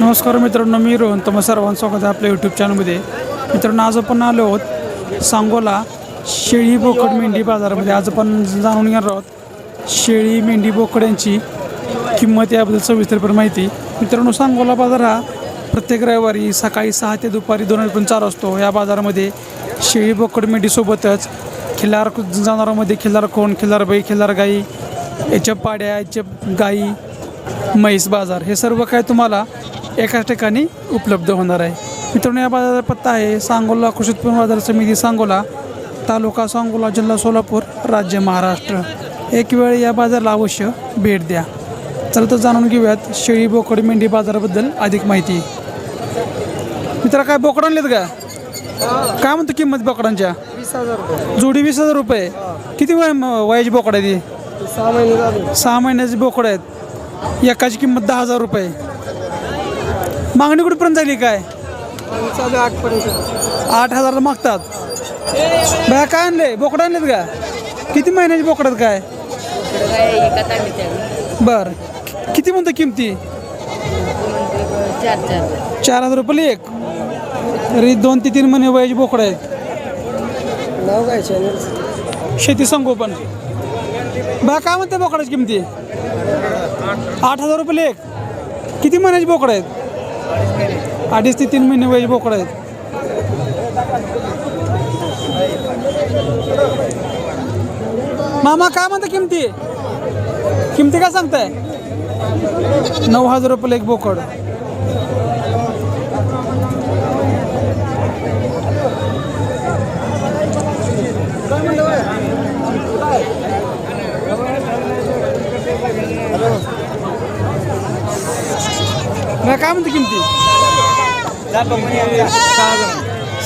नमस्कार मित्रांनो मी रोहन. तुम्हा सर्वांचं स्वागत आहे आपल्या यूट्यूब चॅनलमध्ये मित्रांनो आज आपण आलो आहोत सांगोला शेळी बोकड मेंढी बाजारामध्ये. आज आपण जाणून घेणार आहोत शेळी मेंढी बोकड यांची किंमत याबद्दल सविस्तरपर माहिती. मित्रांनो सांगोला बाजार हा प्रत्येक रविवारी सकाळी सहा ते दुपारी दोन वाजेपर्यंत चालू असतो. या बाजारामध्ये शेळी बोकड मेंढीसोबतच खिल्लार जनावरांमध्ये खिल्लार कोण खिल्लार बाई खिल्लार गाई याच्या पाड्या याच्या गाई म्हैस बाजार. हे सर्व काय तुम्हाला एकाच ठिकाणी उपलब्ध होणार आहे. मित्रांनो या बाजाराचा पत्ता आहे सांगोला कृषी उत्पन्न बाजार समिती सांगोला तालुका सांगोला जिल्हा सोलापूर राज्य महाराष्ट्र. एक वेळ या बाजाराला अवश्य भेट द्या. चला तर जाणून घेऊयात शेळी बोकड मेंढी बाजाराबद्दल अधिक माहिती. मित्रा काय बोकड आणलेत का? काय म्हणतो किंमत बोकडांच्या? जोडी वीस हजार रुपये. किती वय वयाची बोकड आहे ती? सहा महिन्याचे बोकड आहेत. एकाची किंमत दहा हजार रुपये. मागणी कुठपर्यंत झाली काय? चालू आठपर्यंत. आठ हजारला मागतात. बाया काय आणले? बोकड आणलेत का? किती महिन्याचे बोकड आहेत काय? बर. किती म्हणतो किमती? चार हजार रुपये एक. तरी दोन ते तीन महिने वयाची बोकड आहेत. शेती संगोपन बा काय म्हणते बोकडाची किमती? आठ हजार रुपये एक. किती महिन्याची बोकड आहेत? अडीच ते तीन महिने वयाची बोकड आहेत. मामा काय म्हणता किमती? किमती काय सांगताय? नऊ हजार रुपये एक बोकड. काय म्हणते किमती?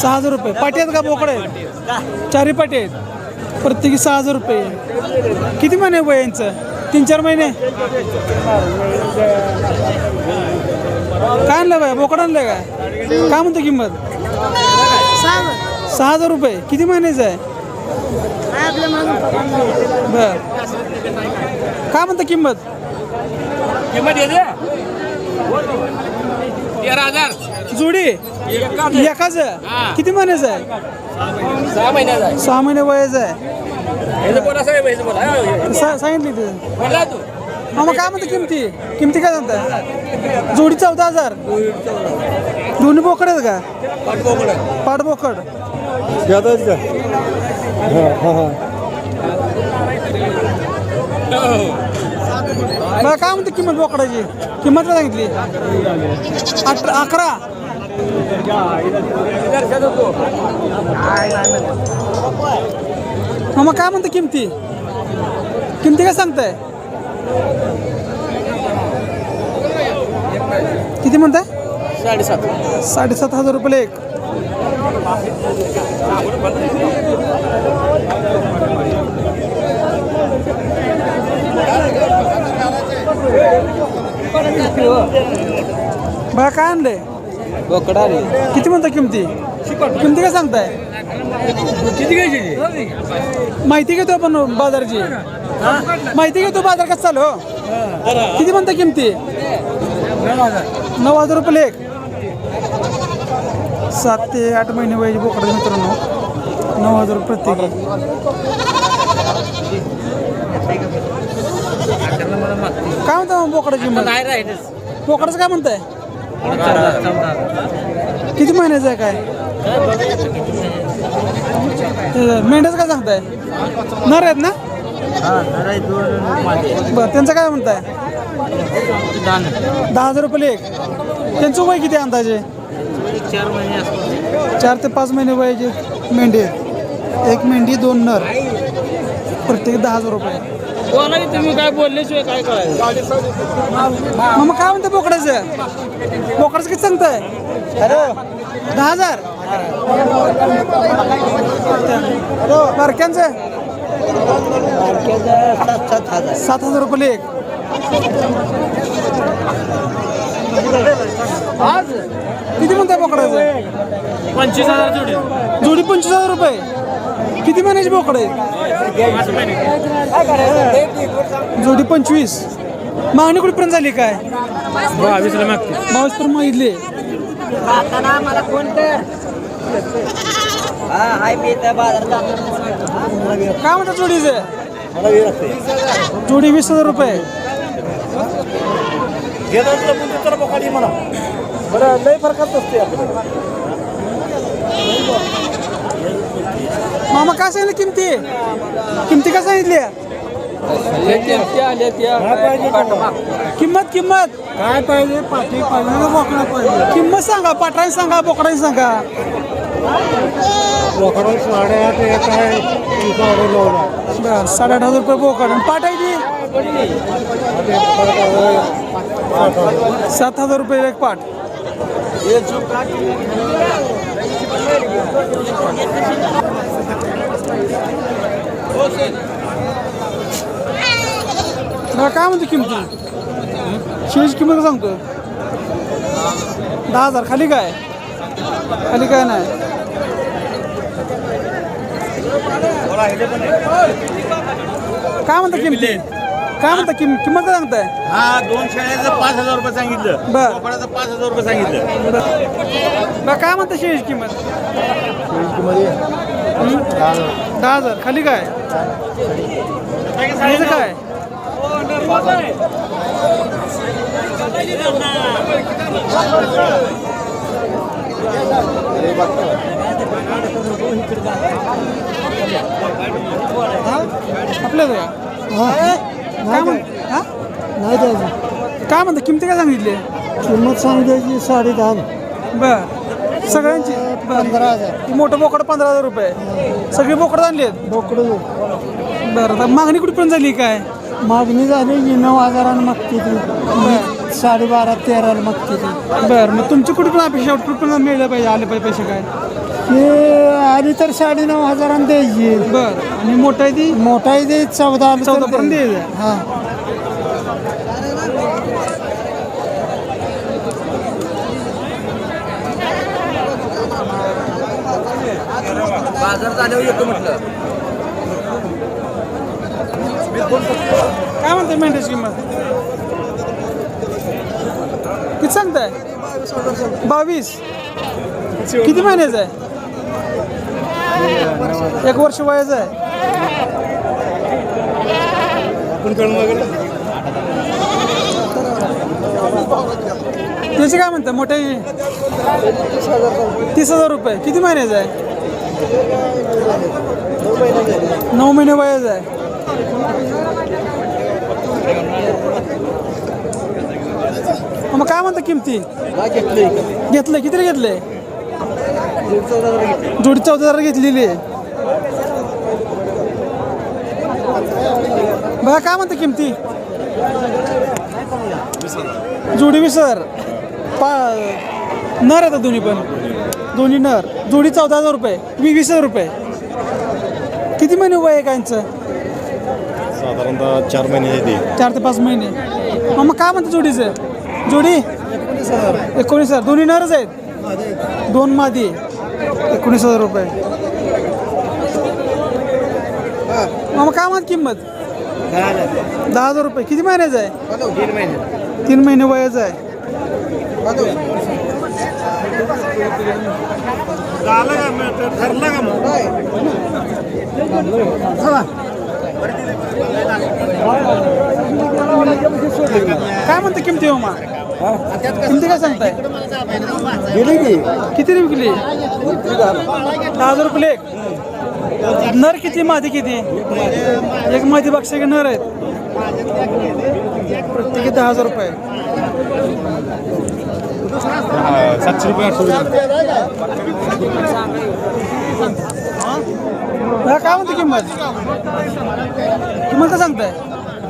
सहा हजार. रुपये. पाटी आहेत का बोकड? आहेत चारही पाटी आहेत. प्रत्येकी सहा हजार रुपये. किती महिने वय यांचं? तीन चार महिने? काय आणलं बाय बोकड आणलं काय? काय म्हणतो किंमत? सहा हजार. रुपये. किती महिन्याचं आहे? बर. काय म्हणतं किंमत? तेरा हजार. जोडी? एकाच. किती महिन्याचं आहे? सहा महिन्याचा सहा महिने वयाचं आहे. हा, सांगितली ते. तू. मग काय म्हणते किमती? किमती काय सांगता जोडी चौदा हजार. दोन्ही बोकड आहेत का? पाठ बोकड. मला काय म्हणते किंमत बोकडाची? किंमत काय सांगितली. अठरा अकरा. मग काय म्हणते किमती? किमती काय सांगताय? किती म्हणताय? साडेसात साडेसात हजार रुपये एक. बघा काय आणलंय? बोकडा रे किती म्हणता किमती? किमती काय सांगताय? किती घ्यायची? माहिती घेतो आपण बाजारची. माहिती घेतो बाजार कसं चालू हो? किती म्हणता किमती? नऊ हजार रुपये एक सात ते आठ महिने वयाची बोकड मित्रांनो. नऊ हजार रुपये प्रत्येकी. काय म्हणता मग बोकडाची किंमत? नाही राहिलंच बोकडाचं काय म्हणताय? किती महिन्याचं आहे काय? ते मेंढ्याचं काय सांगताय? नर आहेत ना? बरं त्यांचं काय म्हणताय? दहा हजार रुपये एक. त्यांचं वय किती आहे अंदाजे? चार महिने चार ते पाच महिने वयाचे मेंढी आहेत. एक मेंढी दोन नर. प्रत्येक दहा हजार रुपये. बोला की तुम्ही काय बोलल्याशिवाय काय करायचं मग काय म्हणते बोकडाचं? बोकडाचं किती सांगताय? दहा हजार? बारक्यांचं? सात हजार रुपये एक. किती म्हणताय बोकडाचं? पंचवीस हजार जोडी. जोडी पंचवीस हजार रुपये. किती महिन्याची बोकड आहे? जोडी पंचवीस. मागणी कुठपर्यंत झाली काय? बावीसला मागते बावीस पर्यंत काय म्हणतात जोडीचं? जोडी वीस हजार रुपये. बरं लय फरकात असते मामा काय सांगितलं किमती? किमती काय सांगितली? किंमत किंमत. काय पाहिजे? पाठी पाहिजे का बोकडा पाहिजे? किंमत सांगा पाटरांनी सांगा बोकडांनी सांगा. बोकडा साडेआठ एक आहे साडे बरं साडेआठ हजार रुपये बोकड. ती? सात हजार रुपये एक पाट बरं, काय म्हणते किमती? शेळीची किंमत सांगतो. दहा हजार. खाली काय? खाली काय नाही? काय म्हणता किमती? काय म्हणता? किम किंमत काय सांगताय? हा दोन शेळ्याचं पाच हजार रुपये सांगितलं. बर. पाच हजार रुपये सांगितलं. बरं. काय म्हणता शेळीची किंमत? दहा हजार. खाली काय? याचं काय? आपल्याच काय म्हण हा? नाही द्यायची. काय म्हणता किमती काय सांगितली? किंमत सांगायची साडे दहा. बर. सगळ्यांची? बर. पंधरा हजार. मोठं बोकड पंधरा हजार रुपये. सगळी बोकड आणली आहेत? बोकडं बरं आता मागणी कुठपर्यंत झाली काय? मागणी झाली की नऊ हजारानं मागते ती. साडेबारा तेराला मागते ती. बरं मग तुमची कुठपर्यंत अपेक्षा? कुठपर्यंत मिळलं पाहिजे आले पाहिजे पैसे काय? ते आली तर साडे नऊ हजारानं द्यायची. बरं. आणि मोठं आहे ती? मोठाही दे चौदा आली तर चौदापर्यंत द्यायची. द्यायचं. हा. काय म्हणते मेंढ्याची किंमत? किती सांगताय? बावीस. किती महिन्याचं आहे? एक वर्ष वयाचं आहे. त्याची काय म्हणते मोठे? तीस हजार रुपये. किती महिन्याचं आहे? नऊ महिने वयाचं आहे. मग काय म्हणता किमती? घेतलंय किती घेतलंय? जोडी चौदा हजार घेतलेली आहे. बघा काय म्हणता किमती? जोडी वीस हजार. पा नर येतात दोन्ही पण. दोन्ही नर. जोडी चौदा हजार रुपये. वी वीस हजार रुपये. किती महिने वय आहे कायचं साधारणतः चार महिने चार ते पाच महिने. मग मग काय म्हणते जोडीचं? जोडी? एकोणीस हजार. दोन्ही नरच आहेत? दोन मादी. एकोणीस हजार रुपये. मग काय म्हणत किंमत? दहा हजार रुपये. किती महिन्याचं आहे? तीन महिने वयाचं आहे. ठरला का मग? काय म्हणते किमती हो मग किमती काय सांगताय? गेली की किती विकली? दहा हजार रुपये एक. नर किती मादी किती? एक मादी बघ की नर आहेत. प्रत्येकी दहा हजार रुपये. सातशे रुपये आठशे रुपये. काय म्हणते किंमत? किंमत काय सांगताय?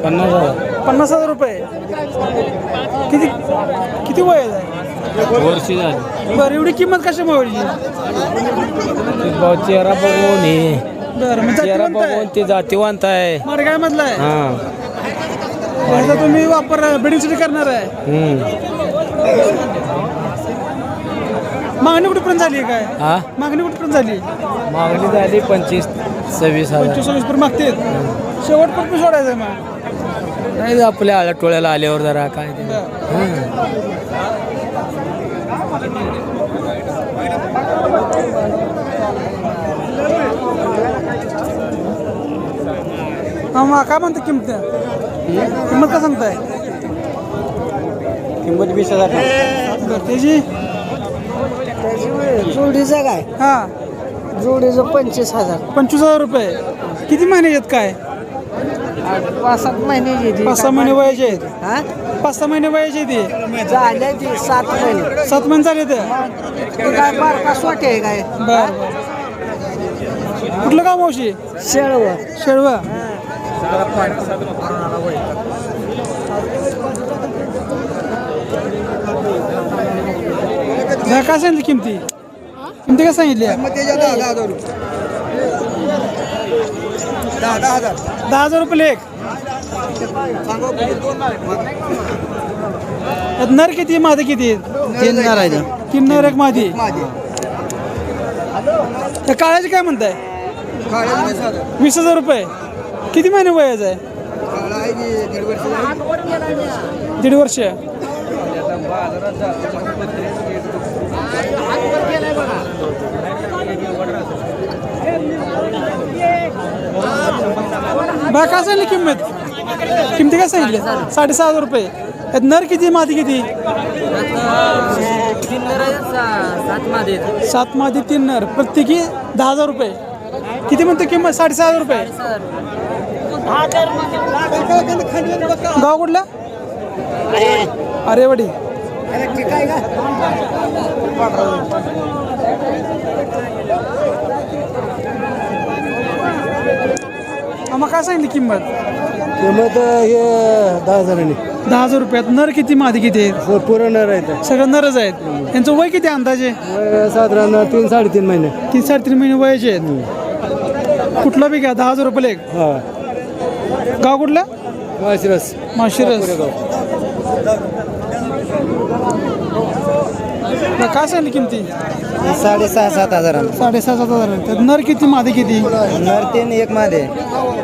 पन्नास हजार. पन्नास हजार रुपये. किती किती वय आहे? वर्षी झाली. बरं एवढी किंमत कशामुळे चेहरा बघून हे बरं चेहरा बघून ते जातीवंत आहे. मार्गाय मधला आहे. हा. तुम्ही वापर बिल्डिंग करणार आहे. मागणी कुठपर्यंत झाली आहे काय? हा? मागणी कुठपर्यंत झाली? मागणी झाली पंचवीस सव्वीस हजार. पंचवीस सव्वीस पर्यंत मागते. शेवट पण सोडायचं आहे मग? नाही आपल्या आल्या टोळ्याला आल्यावर जरा काय ते. हा मग काय म्हणते किंमत? किंमत काय सांगताय? किंमत वीस हजार. बरं त्याची जोडीचं काय? हा. जोडीचं पंचवीस हजार. पंचवीस हजार रुपये. किती महिने आहेत काय? पाच सात महिने पाच सहा महिने वयाचे आहेत. हा? पाच सहा महिने वयाचे आहेत झाले ती सात महिने. सात महिने झाले ते? काय बारका सोटे आहे काय? बर. कुठलं गाव मावशी? शेळव. शेळवा. काय सांगितली किमती? किमती काय सांगितली? दहा हजार रुपये. लेख. यात नर किती मादी किती तीन नर आहे तीन नर एक मादी. त्या काळ्याचे काय म्हणताय? वीस हजार. रुपये. किती महिने वयाचं आहे? दीड वर्ष. बा काय सांगितली किंमत? किमती काय सांगितली? साडेसहा हजार रुपये. यात नर किती मादी किती? सात मादी तीन नर. प्रत्येकी दहा हजार रुपये. किती म्हणते किंमत? साडेसहा हजार रुपये. गाव कुठलं? अरे. वडी मग काय सांगितली किंमत? किंमत हे दहा हजारांनी. दहा हजार रुपयात नर किती मादी किती आहेत? पुरं नर आहे सगळं नरच आहेत. यांचं वय किती अंदाजे? साधारण तीन साडेतीन महिने. तीन साडेतीन महिने वयाचे आहेत. कुठला बी घ्या दहा हजार रुपये लेख हा. गाव कुठलं? माशिरस माशिरस मग काय सांगली किमती? साडेसहा सात हजारांना. साडेसहा सात हजार त्यात नर किती मादी किती? नर तीन एक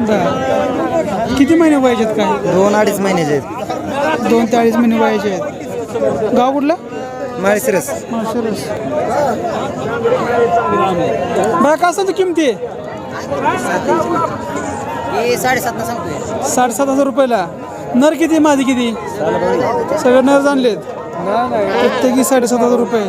बरं. किती महिने वयाचे आहेत काय? दोन अडीच महिन्याचे आहेत. दोन ते अडीच महिने वयाचे आहेत. गाव कुठलं? माळशिरस. माळशिरस. बरं काय सांगतो किमती? साडेसात ना सांगतोय. साडेसात हजार रुपयाला. नर किती मादी किती? सगळे नर जाणलेत. प्रत्येकी साडेसात हजार रुपये.